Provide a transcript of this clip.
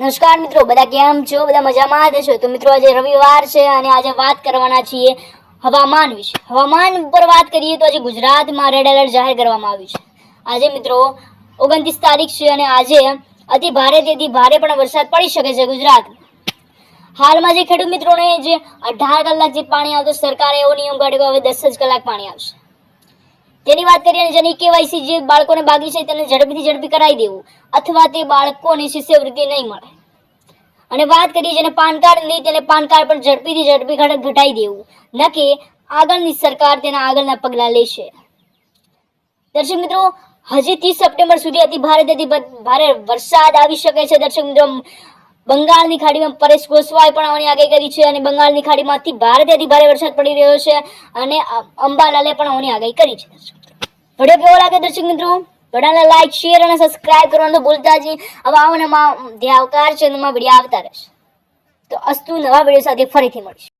નમસ્કાર મિત્રો, બધા કેમ છો? બધા મજામાં જ છો? તો મિત્રો, આજે રવિવાર છે અને આજે વાત કરવાના છીએ હવામાન વિશે. હવામાન ઉપર વાત કરીએ તો આજે ગુજરાતમાં રેડ એલર્ટ જાહેર કરવામાં આવ્યું છે. આજે મિત્રો, ઓગણત્રીસ તારીખ છે અને આજે અતિ ભારે તેથી ભારે પણ વરસાદ પડી શકે છે ગુજરાતમાં. હાલમાં જે ખેડૂત મિત્રોને જે અઢાર કલાક જે પાણી આવતું, સરકારે એવો નિયમ કાઢ્યો કે હવે દસ જ કલાક પાણી આવશે. તેની વાત કરીએ જેની કેવાયસી જે બાળકોને બાકી છે તેને ઝડપથી ઝડપી કરાવી દેવું. અથવા તે બાળકોને શિષ્યવૃત્તિ નહીં મળે. અને વાત કરીએ જેને પાન કાર્ડ લઈ તેને પાન કાર્ડ પણ ઝડપીથી ઝડપી ઘટાડી દેવું. ન આગળની સરકાર તેના આગળના પગલાં લેશે. દર્શક મિત્રો, હજી ત્રીસ સપ્ટેમ્બર સુધી અતિ ભારે અતિ ભારે વરસાદ આવી શકે છે. દર્શક મિત્રો બંગાળની ખાડીમાં પરેશ ગોસ્વાએ પણ આની આગાહી કરી છે અને બંગાળની ખાડીમાંથી ભારે અતિ ભારે વરસાદ પડી રહ્યો છે અને અંબાલાલે પણ આની આગાહી કરી છે. વીડિયો કેવો લાગે દર્શક મિત્રો? વિડીયોને લાઈક શેર અને સબસ્ક્રાઇબ કરવાનું ભૂલતા જ નહીં. હવે આવો ધ્યાવકાર છે વીડિયો આવતા રહેશે. તો અસ્તુ નવા વીડિયો સાથે ફરીથી મળીશું.